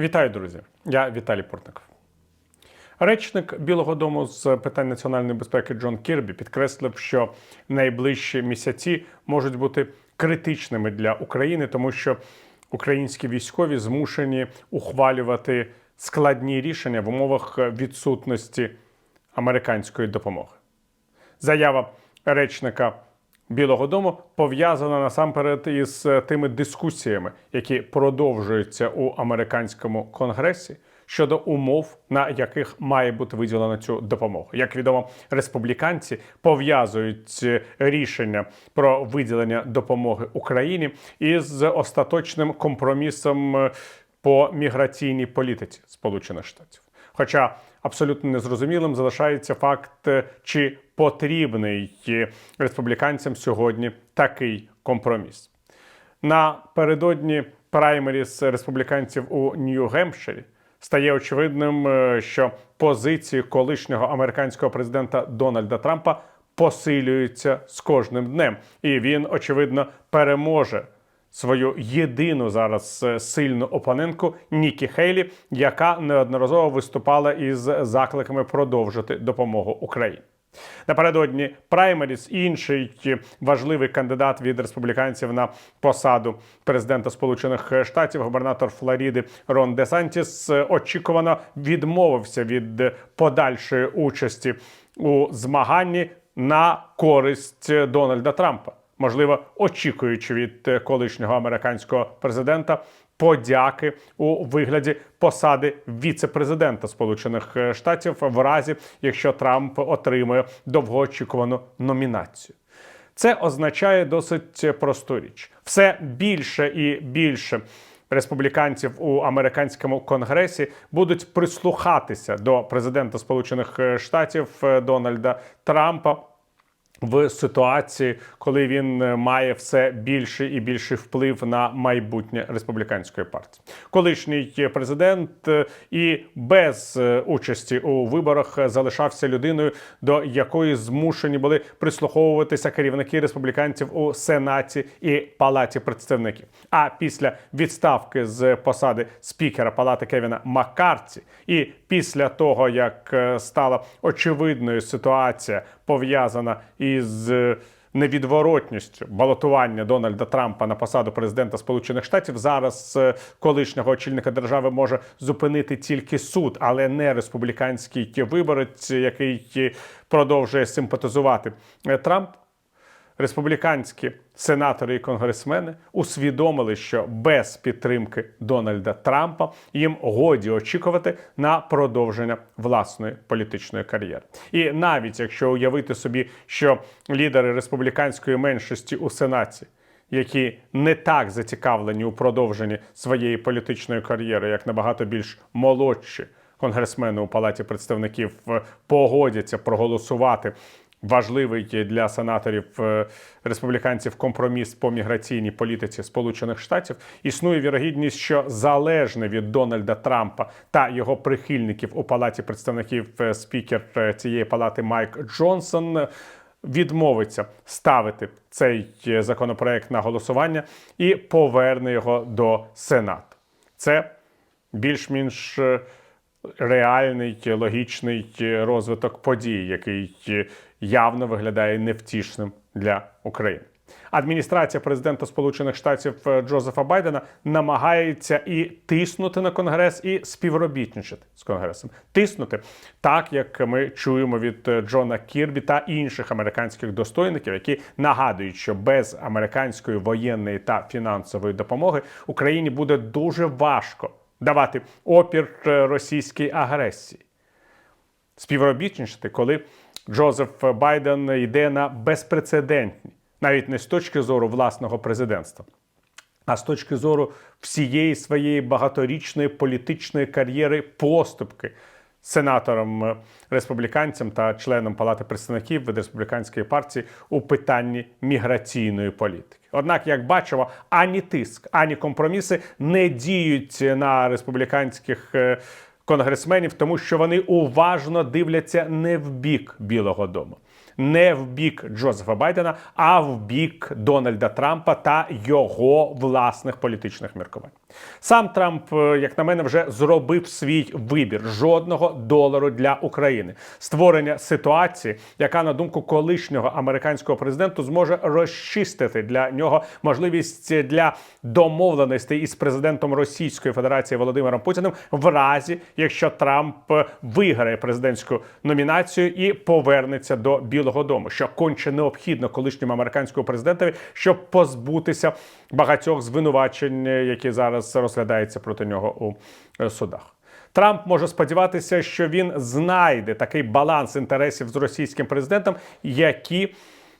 Вітаю, друзі! Я Віталій Портников. Речник Білого Дому з питань національної безпеки Джон Кірбі підкреслив, що найближчі місяці можуть бути критичними для України, тому що українські військові змушені ухвалювати складні рішення в умовах відсутності американської допомоги. Заява речника Білого Дому пов'язана насамперед із тими дискусіями, які продовжуються у американському конгресі щодо умов, на яких має бути виділена цю допомогу. Як відомо, республіканці пов'язують рішення про виділення допомоги Україні із остаточним компромісом е, по міграційній політиці Сполучених Штатів. Хоча абсолютно незрозумілим залишається факт, е, чи потрібний е, республіканцям сьогодні такий компроміс. Напередодні праймеріс республіканців у Нью-Гемпширі стає очевидним, е, що позиції колишнього американського президента Дональда Трампа посилюються з кожним днем, і він очевидно переможе свою єдину зараз е, сильну опонентку Нікі Хейлі, яка неодноразово виступала із закликами продовжити допомогу Україні. Напередодні праймеріс інший важливий кандидат від республіканців на посаду президента Сполучених Штатів, губернатор Флоріди Рон Де Сантіс, очікувано відмовився від подальшої участі у змаганні на користь Дональда Трампа можливо, очікуючи від колишнього американського президента подяки у вигляді посади віце-президента Сполучених Штатів в разі, якщо Трамп отримує довгоочікувану номінацію. Це означає досить просту річ: все більше і більше. Республіканців у американському конгресі будуть прислухатися до президента Сполучених Штатів Дональда Трампа в ситуації, коли він е, має все більший і більший вплив на майбутнє республіканської партії, колишній президент е, і без е, участі у виборах залишався людиною, до якої змушені були прислуховуватися керівники республіканців у сенаті і палаті представників. А після відставки з посади спікера палати Кевіна Маккарці, і після того як стала очевидною ситуація пов'язана із е, невідворотністю балотування Дональда Трампа на посаду президента Сполучених Штатів. Зараз е, колишнього очільника держави може зупинити тільки суд, але не республіканський виборець, який продовжує симпатизувати е, Трамп республіканські сенатори і конгресмени усвідомили, що без підтримки Дональда Трампа їм годі очікувати на продовження власної політичної кар'єри. І навіть якщо уявити собі, що лідери республіканської меншості у сенаті. Які не так зацікавлені у продовженні своєї політичної кар'єри, як набагато більш молодші конгресмени у палаті представників е, погодяться проголосувати важливий для сенаторів е, республіканців компроміс по міграційній політиці Сполучених Штатів. Існує вірогідність, що залежне від Дональда Трампа та його прихильників у палаті представників е, спікер е, цієї палати Майк Джонсон. Відмовиться ставити цей законопроект на голосування і поверне його до Сенату. Це більш-менш реальний логічний розвиток подій, який явно виглядає невтішним для України. Адміністрація президента Сполучених Штатів Джозефа Байдена намагається і тиснути на конгрес, і співробітничати з конгресом. Тиснути так, як ми чуємо від Джона Кірбі та інших американських достойників, які нагадують, що без американської воєнної та фінансової допомоги Україні буде дуже важко давати опір російській агресії. Співробітничати, коли Джозеф Байден йде на безпрецедентні, навіть не з точки зору власного президентства, а з точки зору всієї своєї багаторічної політичної кар'єри поступки сенатором республіканцям та членом Палати представників від республіканської партії у питанні міграційної політики. Однак, як бачимо, ані тиск, ані компроміси не діють на республіканських е, конгресменів, тому що вони уважно дивляться не в бік Білого Дому. Не в бік Джозефа Байдена, а в бік Дональда Трампа та його власних політичних міркувань. Сам Трамп, е, як на мене, вже зробив свій вибір жодного долару для України. Створення ситуації, яка на думку колишнього американського президента зможе розчистити для нього можливість для домовленостей із президентом Російської Федерації Володимиром Путіним, в разі якщо Трамп виграє президентську номінацію і повернеться до Білого Дому, що конче необхідно колишньому американському президентові, щоб позбутися багатьох звинувачень, е, які зараз розглядаються проти нього у е, судах. Трамп може сподіватися, що він знайде такий баланс інтересів з російським президентом, які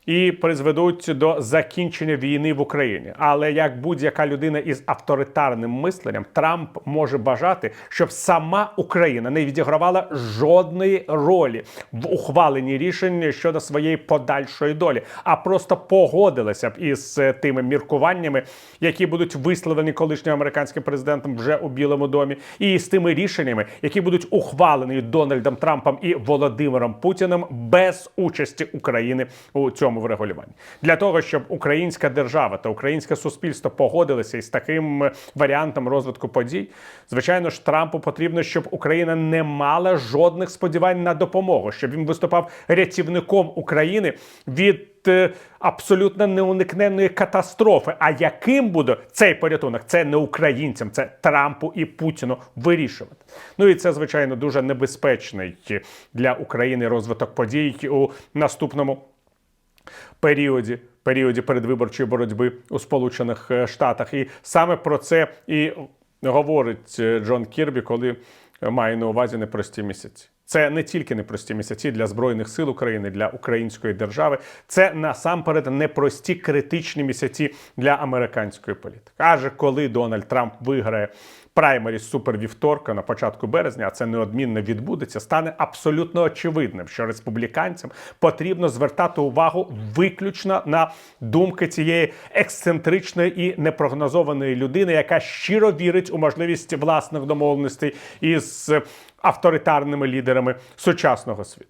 і призведуть до закінчення війни в Україні. Але як будь-яка людина із авторитарним мисленням, Трамп може бажати, щоб сама Україна не відігравала жодної ролі в ухваленні рішень щодо своєї подальшої долі, а просто погодилася б із е, тими міркуваннями, які будуть висловлені колишнім американським президентом вже у Білому домі, і з тими рішеннями, які будуть ухвалені Дональдом Трампом і Володимиром Путіним без участі України у цьому врегулюванні. Для того щоб українська держава та українське суспільство погодилися із таким е, варіантом розвитку подій, звичайно ж, Трампу потрібно, щоб Україна не мала жодних сподівань на допомогу, щоб він виступав рятівником України від е, абсолютно неуникненної катастрофи. А яким буде цей порятунок? Це не українцям, це Трампу і Путіну вирішувати. Ну і це звичайно дуже небезпечний для України розвиток подій у наступному періоді. Періоді передвиборчої боротьби у Сполучених е, Штатах, і саме про це і говорить е, Джон Кірбі, коли має на увазі непрості місяці. Це не тільки непрості місяці для збройних сил України, для української держави. Це насамперед непрості критичні місяці для американської політики. Аже коли Дональд Трамп виграє праймері супервівторка на початку березня, а це неодмінно відбудеться, стане абсолютно очевидним, що республіканцям потрібно звертати увагу виключно на думки цієї ексцентричної і непрогнозованої людини, яка щиро вірить у можливість власних домовленостей із авторитарними лідерами сучасного світу.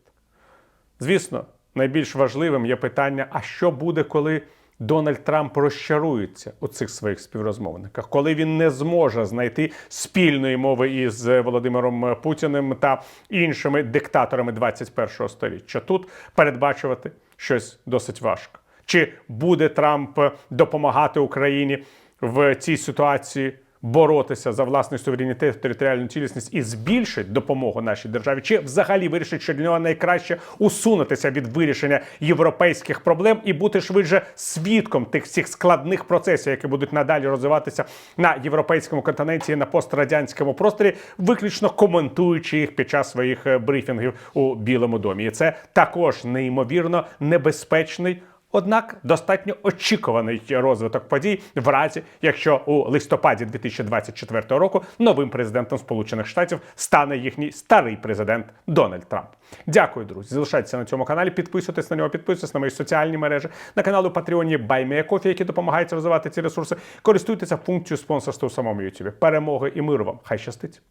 Звісно, найбільш важливим є питання: а що буде, коли Дональд Трамп розчарується у цих своїх співрозмовниках, коли він не зможе знайти спільної мови із Володимиром Путіним та іншими диктаторами 21-го століття? Тут передбачувати щось досить важко. Чи буде Трамп допомагати Україні в цій ситуації? Боротися за власний суверенітет, територіальну цілісність і збільшить допомогу нашій державі, чи взагалі вирішить, що для нього найкраще усунутися від вирішення європейських проблем і бути швидше свідком тих всіх складних процесів, які будуть надалі розвиватися на європейському континенті і на пострадянському просторі, виключно коментуючи їх під час своїх е, брифінгів у Білому домі. І це також неймовірно небезпечний. Однак достатньо очікуваний розвиток подій в разі, якщо у листопаді 2024 року новим президентом Сполучених Штатів стане їхній старий президент Дональд Трамп. Дякую, друзі. Залишайтеся на цьому каналі, підписуйтесь на нього, підписуйтесь на мої соціальні мережі, на канал у Патреоні BuyMeACoffee, які допомагають розвивати ці ресурси. Користуйтеся функцією спонсорства у самому YouTube. Перемоги і миру вам! Хай щастить!